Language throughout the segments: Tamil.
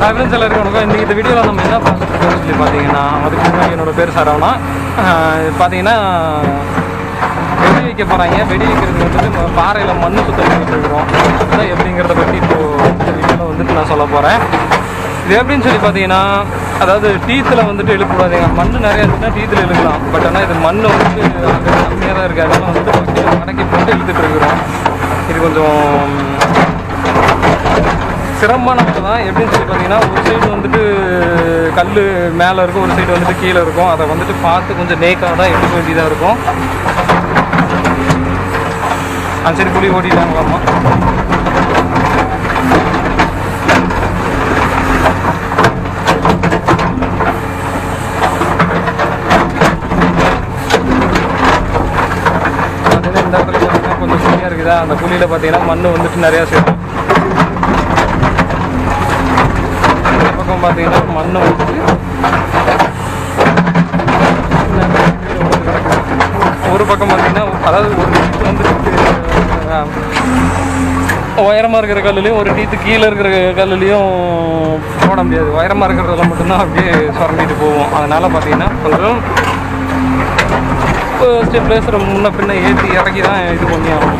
ஃப்ரெண்ட்ஸ் எல்லாருக்கும் வணக்கம் இன்றைக்கி இந்த வீடியோவில் நம்ம என்ன பார்த்துட்டு சொல்லி பார்த்தீங்கன்னா அதுக்கு முன்னாடி என்னோட பேர் சரவணா. பார்த்தீங்கன்னா வெடி வைக்க போகிறாங்க வெடி வைக்கிறது வந்துட்டு பாறையில் மண் சுத்தம் பண்ணிட்டு இருக்கிறோம் எப்படிங்கிறத பற்றி இப்போது இந்த வீடியோவில் வந்துட்டு நான் சொல்ல போகிறேன் இது எப்படின்னு சொல்லி பார்த்தீங்கன்னா அதாவது டீத்தில் வந்துட்டு இழுக்கூடாதுங்க மண் நிறையா இருந்துச்சுன்னா டீத்தில் இழுக்கலாம். பட் ஆனால் இது மண் வந்துட்டு கம்மியாக தான் இருக்குது அதனால் வந்துட்டு மடக்கி போட்டு இழுத்துட்டு இருக்கிறோம். இது கொஞ்சம் சிரமமான தான். எப்படின்னு சொல்லி பார்த்தீங்கன்னா ஒரு சைடு வந்துட்டு கல் மேலே இருக்கும் ஒரு சைடு வந்துட்டு கீழே இருக்கும். அதை வந்துட்டு பார்த்து கொஞ்சம் நேக்காக தான் எடுக்க வேண்டியதாக இருக்கும். அந்த சரி புளி ஓட்டிட்டாங்களாம்மா இந்த இடத்துல கொஞ்சம் புளியாக இருக்குதா? அந்த புளியில் பார்த்தீங்கன்னா மண் வந்துட்டு நிறையா சேரும் இந்த பக்கம் பார்த்தீங்கன்னா மண் வந்துட்டு ஒரு பக்கம் பார்த்தீங்கன்னா அதாவது ஒரு டீத்து வந்து உயரமாக இருக்கிற கல்லுலையும் ஒரு டீத்து கீழே இருக்கிற கல்லுலையும் போட முடியாது. உயரமாக இருக்கிறதுல மட்டும்தான் அப்படியே சுரண்டிட்டு போவோம். அதனால் பார்த்தீங்கன்னா கொஞ்சம் ஸ்டெப்லேசரை முன்ன பின்ன ஏற்றி இறக்கி தான் இது பண்ணி ஆகும்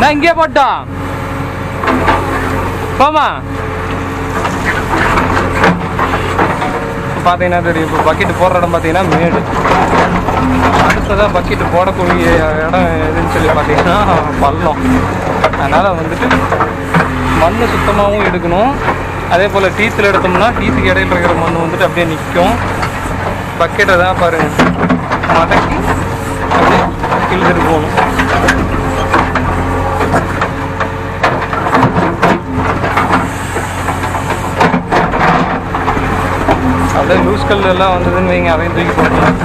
நான் இங்கே போட்டான் போமா பார்த்தீங்கன்னா தெரியும் இப்போ பக்கெட்டு போடுற இடம் பார்த்தீங்கன்னா மேடு. அடுத்ததாக பக்கெட்டு போடக்கூடிய இடம் எதுன்னு சொல்லி பார்த்தீங்கன்னா பள்ளம். அதனால் வந்துட்டு மண் சுத்தமாகவும் எடுக்கணும். அதே போல் டீத்தில் எடுத்தோம்னா டீத்துக்கு இடையில் இருக்கிற மண் வந்துட்டு அப்படியே நிற்கும் பக்கெட்டை தான் பாருங்கள் மடக்கி அப்படியே கிழிச்சிட்டு போகணும். அப்படியே லூஸ் கல் எல்லாம் வந்ததுன்னு வைங்க அதையும் தூக்கி போடலாம்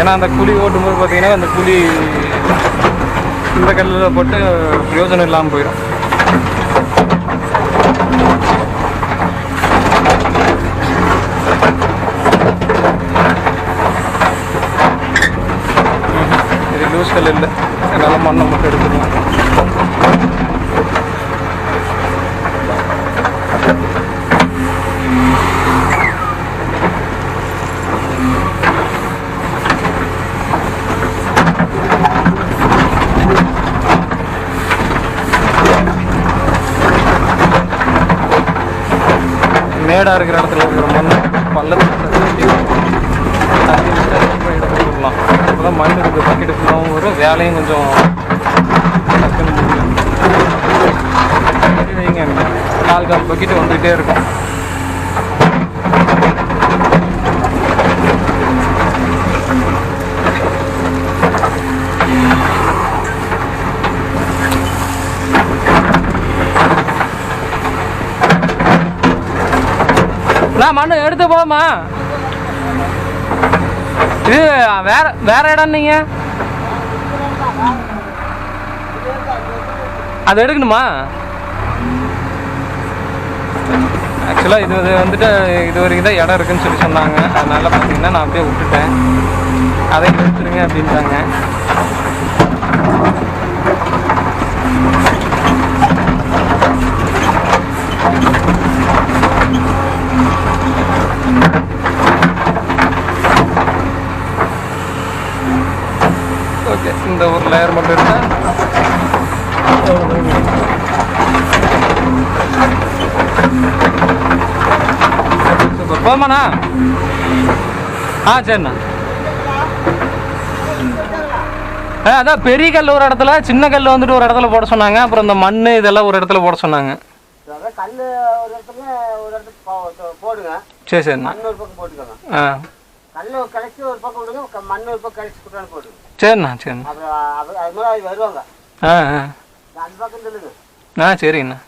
ஏன்னா அந்த குழி ஓட்டும்போது பார்த்தீங்கன்னா அந்த குழி இந்த கல்லில் போட்டு பிரயோஜனம் இல்லாமல் போயிடும். இது லூஸ் கல் இல்லை. என்னால் மண்ணை மட்டும் எடுத்துக்கலாம். மேடாக இருக்கிற இடத்துல இருக்கிற மண் பள்ளத்தில் தள்ளி விட்டு எடுத்துக்கலாம். அப்போதான் மண் இருக்குது பக்கெட்டு ஃபுல்லாகவும் வரும் வேலையும் கொஞ்சம் டக்குன்னு முடியும் வைங்க. கால் கால் பக்கெட்டு வந்துகிட்டே இருக்கும். நான் மண்ணு எடுத்து போமா இது வேற வேற இடம் நீங்க? அது எடுக்கணுமா? ஆக்சுவலாக இது வந்துட்டு இது வரைக்கும் தான் இடம் இருக்குன்னு சொல்லி சொன்னாங்க. அதனால பார்த்தீங்கன்னா நான் அப்படியே விட்டுட்டேன். அதை எடுத்துருங்க அப்படின்ட்டாங்க ஓகே லேயர் மட்டும் இருக்கா சூப்பர் போமாண்ணா ஆ சரிண்ணா. ஆ அதான் பெரிய கல் ஒரு இடத்துல சின்ன கல் வந்துட்டு ஒரு இடத்துல போட சொன்னாங்க. அப்புறம் இந்த மண் இதெல்லாம் ஒரு இடத்துல போட சொன்னாங்க. கல் ஒரு இடத்துல ஒரு இடத்துக்கு போ- போடுங்க. சரி சரிண்ணா. மண் ஒரு பக்கம் போட்டுக்கோங்க ஆ. கல் கலைச்சி ஒரு பக்கம் விடுங்க மண் ஒரு பக்கம் கழிச்சு போடுங்க சரிண்ணா சரிண்ணா ஆ ஆ ஆ சரிங்கண்ணா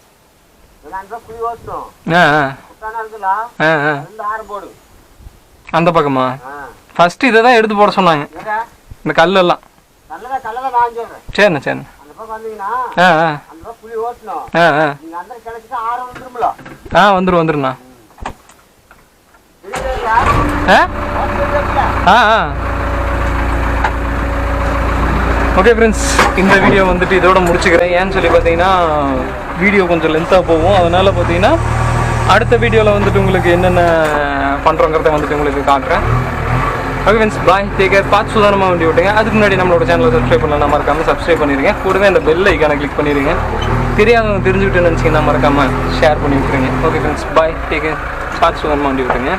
ஆ ஆ ஆ அந்த பக்கமா ஆ ஃபஸ்ட்டு இதை தான் எடுத்து போட சொன்னாங்க இந்த கல்லெல்லாம் சரிண்ணா சரிண்ணா ஆ ஆ ஆ ஆ ஆ வந்துடும் வந்துடுண்ணா ஆ ஆ ஓகே ஃப்ரெண்ட்ஸ் இந்த வீடியோ வந்துட்டு இதோட முடிச்சுக்கிறேன். ஏன்னு சொல்லி பார்த்தீங்கன்னா வீடியோ கொஞ்சம் லென்த்தாக போகும். அதனால் பார்த்தீங்கன்னா அடுத்த வீடியோவில் வந்துட்டு உங்களுக்கு என்னென்ன பண்ணுறோங்கிறத வந்துட்டு உங்களுக்கு காட்டுறேன். Okay friends bye take care பார்த்து சுதாரணமாக வண்டி விட்டுங்க அதுக்கு முன்னாடி நம்மளோட சேனலை சப்ஸ்கிரைப் பண்ணலாம் மறக்காமல் சப்ஸ்கிரைப் பண்ணிடுங்க கூடவே அந்த பெல் ஐக்கானை கிளிக் பண்ணிடுங்க தெரியாதவங்க தெரிஞ்சுக்கிட்டு நினச்சிங்கன்னா மறக்காமல் ஷேர் பண்ணி விட்டுருங்க okay friends bye take care பார்த்து சுதாரணமாக வண்டி விட்டுங்க